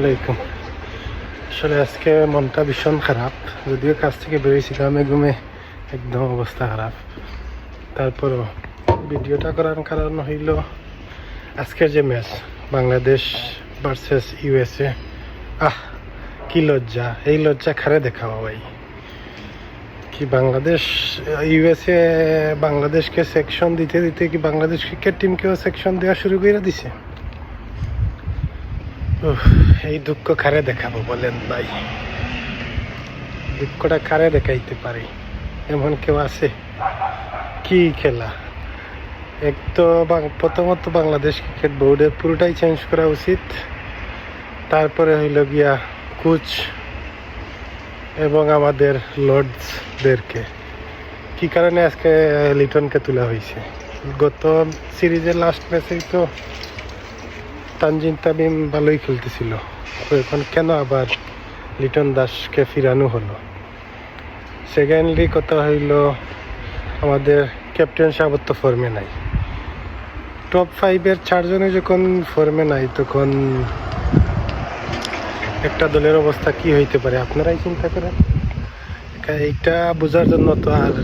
আলাইকুম। আসলে আজকে মনটা ভীষণ খারাপ। যদিও কাজ থেকে বেরিয়েছি ঘামে ঘুমে একদম অবস্থা খারাপ। তারপরও ভিডিওটা করার কারণ হইল আজকের যে ম্যাচ, বাংলাদেশ ভার্সেস ইউএসএ। আহ, কি লজ্জা। এই লজ্জা খারে দেখাও ভাই? কি বাংলাদেশ, ইউএসএ বাংলাদেশকে সেকশন দিতে দিতে কি বাংলাদেশ ক্রিকেট টিমকেও সেকশন দেওয়া শুরু করে দিছে? এই দুঃখ কারে দেখাবো বলেন ভাই? দুঃখটা কারে দেখাইতে পারি? এমন কেউ আছে? কি খেলা? এক তো প্রথমত বাংলাদেশ ক্রিকেট বোর্ডের পুরোটাই চেঞ্জ করা উচিত। তারপরে হইল গিয়া কোচ এবং আমাদের লর্ডসদেরকে কি কারণে আজকে লিটনকে তোলা হয়েছে গত সিরিজের লাস্ট ম্যাচেই তো তানজিন তামিম ভালোই খেলতেছিল। এখন কেন আবার লিটন দাসকে ফিরানো হলো? সেকেন্ডলি কথা হইল, আমাদের ক্যাপ্টেন সাহেব তো ফর্মে নাই। টপ ফাইভের চারজনে যখন ফর্মে নাই, তখন একটা দলের অবস্থা কি হইতে পারে? আপনারাই চিন্তা করেন। এইটা বোঝার জন্য তো আর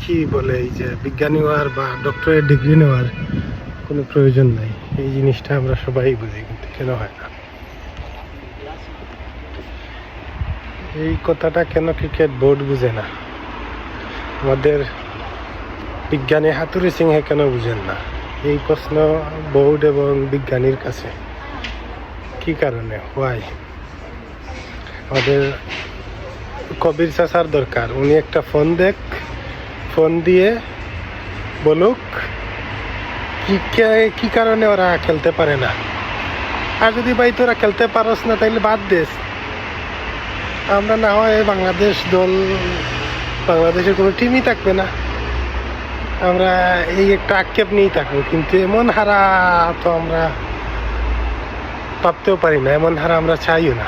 কি বলে, এই যে বিজ্ঞানী হওয়ার বা ডক্টরের ডিগ্রি নেওয়ার কোনো প্রয়োজন নাই। এই জিনিসটা আমরা সবাই বুঝি, কিন্তু কেন হয় না? এই কথাটা কেন ক্রিকেট বোর্ড বুঝে না? আমাদের বিজ্ঞানী হাতুরি সিংহে কেন বুঝেন না? এই প্রশ্ন বোর্ড এবং বিজ্ঞানীর কাছে। কি কারণে? হোয়াই আমাদের কবির চাষার দরকার। উনি একটা ফোন দেখ, ফোন দিয়ে বলুক কি কে- কারণে ওরা খেলতে পারে না? আর যদি ভাই তোরা খেলতে পারস না, তাইলে বাদ দেস। আমরা না হয় বাংলাদেশ দল, বাংলাদেশের কোনো টিমই থাকবে না। আমরা এই একটা আক্ষেপ নিয়েই থাকব, কিন্তু এমন হারা তো আমরা ভাবতেও পারি না, এমন হারা আমরা চাইও না।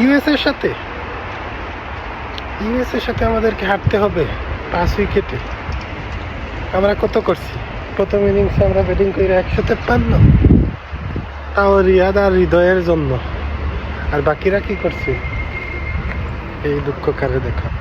ইউএস এর সাথে? ইউএস এর সাথে আমাদেরকে হাঁটতে হবে পাঁচ উইকেটে। আমরা কত করছি? প্রথম ইনিংসে আমরা ব্যাটিং করে একশো তেপ্পান্ন তাও রিয়াদ আর হৃদয়ের জন্য। আর বাকিরা কি করছে? এই দুঃখ কারে দেখা?